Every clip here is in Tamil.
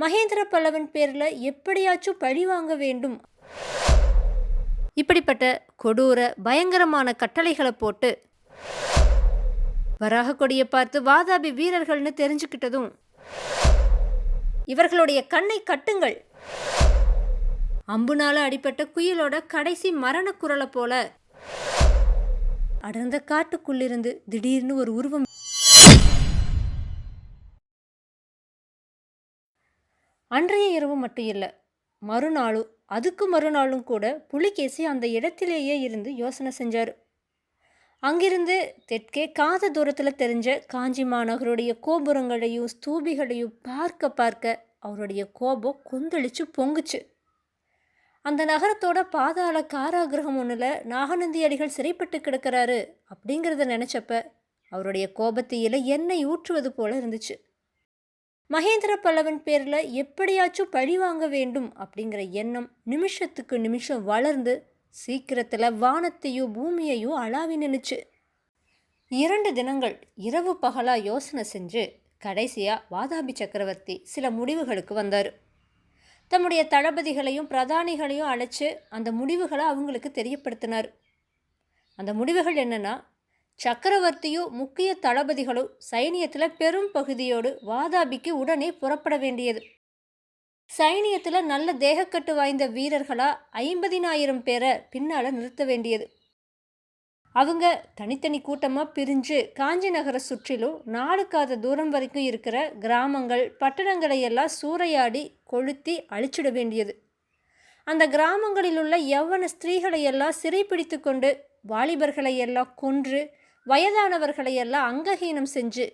மகேந்திர பல்லவன் பேரில் எப்படியாச்சும் பழி வாங்க வேண்டும். இப்படிப்பட்ட கொடூர பயங்கரமான கட்டளைகளை போட்டு வராக கொடியை பார்த்து வாதாபி வீரர்கள்னு தெரிஞ்சுக்கிட்டதும் இவர்களுடைய கண்ணை கட்டுங்கள். அம்புனால அடிப்பட்ட குயிலோட கடைசி மரண குரலை போல அடர்ந்த காட்டுக்குள்ளிருந்து திடீர்னு ஒரு உருவம் அன்றைய இரவு மட்டும் இல்லை மறுநாளும் அதுக்கு மறுநாளும் கூட புலிகேசி அந்த இடத்திலேயே இருந்து யோசனை செஞ்சார். அங்கிருந்து தெற்கே காத தூரத்தில் தெரிஞ்ச காஞ்சி மாநகருடைய கோபுரங்களையும் ஸ்தூபிகளையும் பார்க்க பார்க்க அவருடைய கோபம் கொந்தளிச்சு பொங்குச்சு. அந்த நகரத்தோட பாதாள காராகிரகம் ஒன்றில் நாகநந்தி அடிகள் சிறைப்பட்டு கிடக்கிறாரு அப்படிங்கிறத நினச்சப்ப அவருடைய கோபத்தையில் எண்ணெய் ஊற்றுவது போல இருந்துச்சு. மகேந்திர பல்லவன் பேரில் எப்படியாச்சும் பழி வாங்க வேண்டும் அப்படிங்கிற எண்ணம் நிமிஷத்துக்கு நிமிஷம் வளர்ந்து சீக்கிரத்தில் வானத்தையும் பூமியையும் அளாவி நின்றுச்சு இரண்டு தினங்கள் இரவு பகலாக யோசனை செஞ்சு கடைசியாக வாதாபி சக்கரவர்த்தி சில முடிவுகளுக்கு வந்தார். தம்முடைய தளபதிகளையும் பிரதானிகளையும் அழைச்சி அந்த முடிவுகளை அவங்களுக்கு தெரியப்படுத்தினார். அந்த முடிவுகள் என்னென்னா சக்கரவர்த்தியும் முக்கிய தளபதிகளும் சைனியத்தில் பெரும் பகுதியோடு வாதாபிக்கு உடனே புறப்பட வேண்டியது. சைனியத்தில் நல்ல தேகக்கட்டு வாய்ந்த வீரர்களாக ஐம்பதினாயிரம் பேரை பின்னால் நிறுத்த வேண்டியது. அவங்க தனித்தனி கூட்டமாக பிரிஞ்சு காஞ்சி நகரை சுற்றிலும் நாளுக்காத தூரம் வரைக்கும் இருக்கிற கிராமங்கள் பட்டணங்களை எல்லாம் சூறையாடி கொளுத்தி அழிச்சிட வேண்டியது. அந்த கிராமங்களில் உள்ள யவ்வன ஸ்திரீகளை எல்லாம் சிறைப்பிடித்து கொண்டு வாலிபர்களை எல்லாம் கொன்று வயதானவர்களையெல்லாம் அங்ககீனம் அங்கஹீனம் செஞ்சு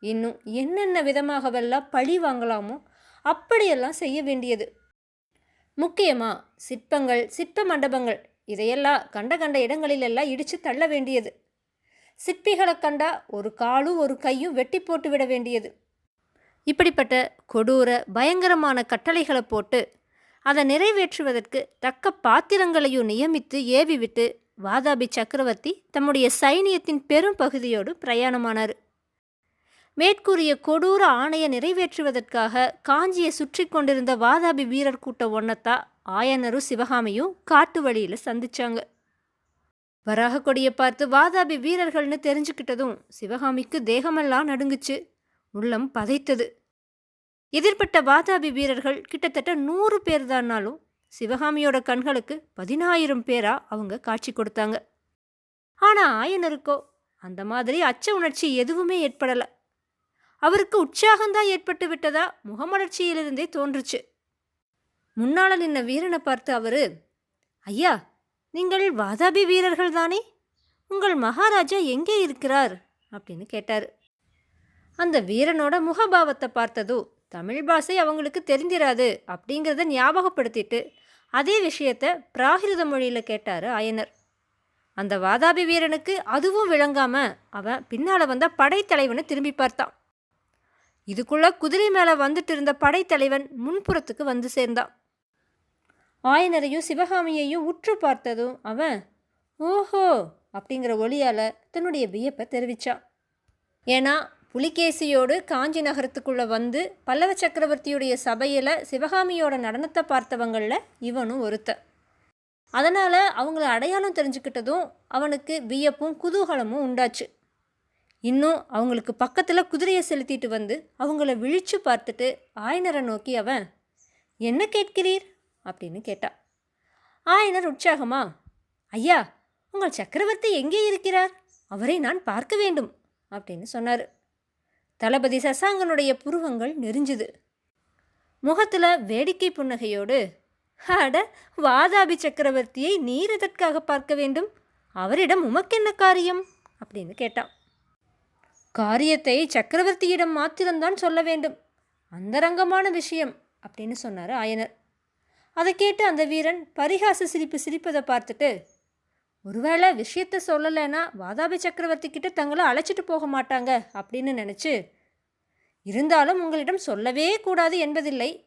இன்னும் என்னென்ன விதமாகவெல்லாம் பழி வாங்கலாமோ அப்படியெல்லாம் செய்ய வேண்டியது. முக்கியமாக சிற்பங்கள் சிற்ப மண்டபங்கள் இதையெல்லாம் கண்ட கண்ட இடங்களிலெல்லாம் இடித்து தள்ள வேண்டியது. சிற்பிகளை கண்டா ஒரு காலும் ஒரு கையும் வெட்டி போட்டு விட வேண்டியது. இப்படிப்பட்ட கொடூர பயங்கரமான கட்டளைகளை போட்டு அதை நிறைவேற்றுவதற்கு தக்க பாத்திரங்களையும் நியமித்து ஏவி விட்டு வாதாபி சக்கரவர்த்தி தம்முடைய சைனியத்தின் பெரும் பகுதியோடு பிரயாணமானார். மேற்கூறிய கொடூர ஆணையை நிறைவேற்றுவதற்காக காஞ்சியை சுற்றி கொண்டிருந்த வாதாபி வீரர் கூட்ட ஒன்னத்தா ஆயனரும் சிவகாமியும் காட்டு வழியில் சந்திச்சாங்க. வராக கொடியை பார்த்து வாதாபி வீரர்கள்னு தெரிஞ்சுக்கிட்டதும் சிவகாமிக்கு தேகமெல்லாம் நடுங்குச்சு. உள்ளம் பதைத்தது. எதிர்பட்ட வாதாபி வீரர்கள் கிட்டத்தட்ட நூறு பேர் தானாலும் சிவகாமியோட கண்களுக்கு பதினாயிரம் பேரா அவங்க காட்சி கொடுத்தாங்க. ஆனால் ஆயனருக்கோ அந்த மாதிரி அச்ச உணர்ச்சி எதுவுமே ஏற்படலை. அவருக்கு உற்சாகம்தான் ஏற்பட்டு விட்டதா முகமலர்ச்சியிலிருந்தே தோன்றுச்சு. முன்னால நின்ன வீரனை பார்த்து அவரு ஐயா நீங்கள் வாதாபி வீரர்கள் தானே? உங்கள் மகாராஜா எங்கே இருக்கிறார்? அப்படின்னு கேட்டார். அந்த வீரனோட முகபாவத்தை பார்த்ததோ தமிழ் பாஷை அவங்களுக்கு தெரிந்திராது அப்படிங்கிறத ஞாபகப்படுத்திட்டு அதே விஷயத்த பிராகிருத மொழியில் கேட்டார் ஆயனர். அந்த வாதாபி வீரனுக்கு அதுவும் விளங்காமல் அவன் பின்னால் வந்த படைத்தலைவனை திரும்பி பார்த்தான். இதுக்குள்ளே குதிரை மேலே வந்துட்டு இருந்த படைத்தலைவன் முன்புறத்துக்கு வந்து சேர்ந்தான். ஆயனரையும் சிவகாமியையும் உற்று பார்த்ததும் அவன் ஓஹோ! அப்படிங்கிற ஒளியால் தன்னுடைய வியப்பை தெரிவித்தான் ஏன்னா புலிகேசியோடு காஞ்சி நகரத்துக்குள்ளே வந்து பல்லவ சக்கரவர்த்தியுடைய சபையில் சிவகாமியோட நடனத்தை பார்த்தவங்களில் இவனும் ஒருத்தன். அதனால் அவங்கள அடையாளம் தெரிஞ்சுக்கிட்டதும் அவனுக்கு வியப்பும் குதூகலமும் உண்டாச்சு. இன்னும் அவங்களுக்கு பக்கத்தில் குதிரையை செலுத்திட்டு வந்து அவங்கள விழிச்சு பார்த்துட்டு ஆயனரை நோக்கி அவன் என்ன கேட்கிறீர்? அப்படின்னு கேட்டான் ஆயனர் உற்சாகமா ஐயா உங்கள் சக்கரவர்த்தி எங்கே இருக்கிறார்? அவரை நான் பார்க்க வேண்டும். அப்படின்னு சொன்னார். தளபதி சசாங்கனுடைய புருவங்கள் நெறிஞ்சுது முகத்தில் வேடிக்கை புன்னகையோடு அட வாதாபி சக்கரவர்த்தியை நீர் எதற்காக பார்க்க வேண்டும்? அவரிடம் உமக்கென்ன காரியம்? அப்படின்னு கேட்டான். காரியத்தை சக்கரவர்த்தியிடம் மாத்திரம்தான் சொல்ல வேண்டும். அந்தரங்கமான விஷயம் அப்படின்னு சொன்னார் ஆயனர். அதை கேட்டு அந்த வீரன் பரிகாச சிரிப்பு சிரிப்பதை பார்த்துட்டு ஒருவேளை விஷயத்த சொல்லலைன்னா வாதாபி சக்கரவர்த்தி கிட்ட தங்களை அழைச்சிட்டு போக மாட்டாங்க அப்படின்னு நினச்சி இருந்தாலும் உங்களிடம் சொல்லவே கூடாது என்பதில்லை.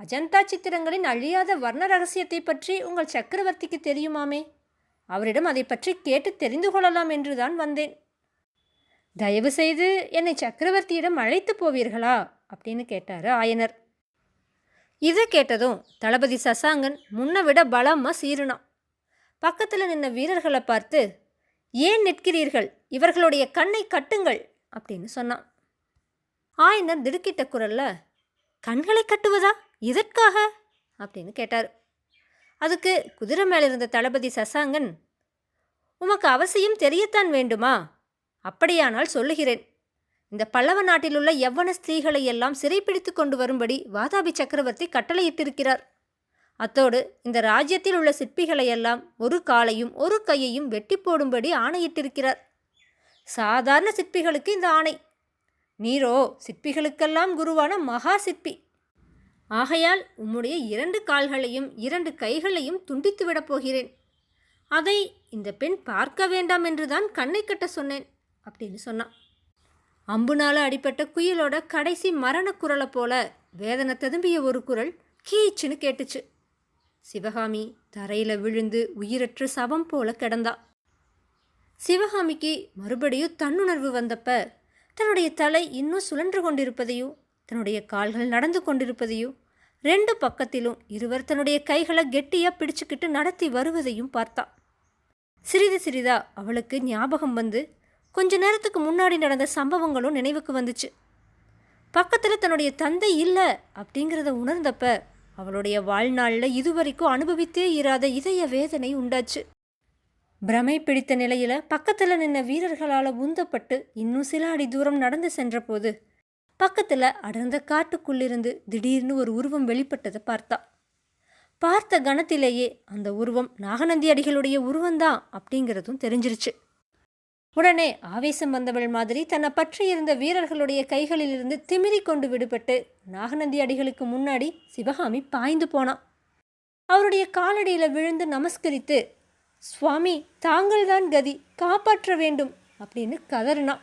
அஜந்தா சித்திரங்களின் அழியாத வர்ண ரகசியத்தை பற்றி உங்கள் சக்கரவர்த்திக்கு தெரியுமாமே? அவரிடம் அதை பற்றி கேட்டு தெரிந்து கொள்ளலாம் என்றுதான் வந்தேன். தயவு செய்து என்னை சக்கரவர்த்தியிடம் அழைத்து போவீர்களா? அப்படின்னு கேட்டார் ஆயனர். இதை கேட்டதும் தளபதி சசாங்கன் முன்னை விட பலமாக சீருனான். பக்கத்தில் நின்ன வீரர்களை பார்த்து ஏன் நிற்கிறீர்கள்? இவர்களுடைய கண்ணை கட்டுங்கள் அப்படின்னு சொன்னான். ஆயனர் திடுக்கிட்ட குரல்ல கண்களை கட்டுவதா? இதற்காக அப்படின்னு கேட்டார். அதுக்கு குதிரை மேலே இருந்த தளபதி சசாங்கன் உமக்கு அவசியம் தெரியத்தான் வேண்டுமா? அப்படியானால் சொல்லுகிறேன். இந்த பல்லவ நாட்டிலுள்ள எவ்வன ஸ்திரீகளை எல்லாம் சிறைப்பிடித்து கொண்டு வரும்படி வாதாபி சக்கரவர்த்தி கட்டளையிட்டிருக்கிறார். அத்தோடு இந்த ராஜ்யத்தில் உள்ள சிற்பிகளையெல்லாம் ஒரு காலையும் ஒரு கையையும் வெட்டி போடும்படி ஆணையிட்டிருக்கிறார். சாதாரண சிற்பிகளுக்கு இந்த ஆணை. நீரோ சிற்பிகளுக்கெல்லாம் குருவான மகா சிற்பி. ஆகையால் உம்முடைய இரண்டு கால்களையும் இரண்டு கைகளையும் துண்டித்து விடப் போகிறேன். அதை இந்த பெண் பார்க்க வேண்டாம் என்றுதான் கண்ணை கட்ட சொன்னேன் அப்படின்னு சொன்னான். அம்புனால அடிப்பட்ட குயிலோட கடைசி மரண குரலை போல வேதனை ததும்பிய ஒரு குரல் கீச்சுன்னு கேட்டுச்சு. சிவகாமி தரையில விழுந்து உயிரற்று சவம் போல கிடந்தா. சிவகாமிக்கு மறுபடியும் தன்னுணர்வு வந்தப்ப தன்னுடைய தலை இன்னும் சுழன்று கொண்டிருப்பதையும் தன்னுடைய கால்கள் நடந்து கொண்டிருப்பதையும் ரெண்டு பக்கத்திலும் இருவர் தன்னுடைய கைகளை கெட்டியாக பிடிச்சுக்கிட்டு நடத்தி வருவதையும் பார்த்தா. சிறிது சிறிதா அவளுக்கு ஞாபகம் வந்து கொஞ்ச நேரத்துக்கு முன்னாடி நடந்த சம்பவங்களும் நினைவுக்கு வந்துச்சு. பக்கத்தில் தன்னுடைய தந்தை இல்லை அப்படிங்கிறத உணர்ந்தப்ப அவளுடைய வாழ்நாளில் இதுவரைக்கும் அனுபவித்தே இராத இதய வேதனை உண்டாச்சு. பிரமை பிடித்த நிலையில பக்கத்தில் நின்ன வீரர்களால் உந்தப்பட்டு இன்னும் சில அடி தூரம் நடந்து சென்றபோது பக்கத்தில் அடர்ந்த காட்டுக்குள்ளிருந்து திடீர்னு ஒரு உருவம் வெளிப்பட்டதை பார்த்தா. பார்த்த கணத்திலேயே அந்த உருவம் நாகநந்தி அடிகளுடைய உருவம்தான் அப்படிங்கிறதும் தெரிஞ்சிருச்சு. உடனே ஆவேசம் வந்தவள் மாதிரி தன்னை பற்றி இருந்த வீரர்களுடைய கைகளிலிருந்து திமிரி கொண்டு விடுபட்டு நாகநந்தி அடிகளுக்கு முன்னாடி சிவகாமி பாய்ந்து போனான் அவருடைய காலடியில் விழுந்து நமஸ்கரித்து சுவாமி தாங்கள்தான் கதி காப்பாற்ற வேண்டும் அப்படின்னு கதறினான்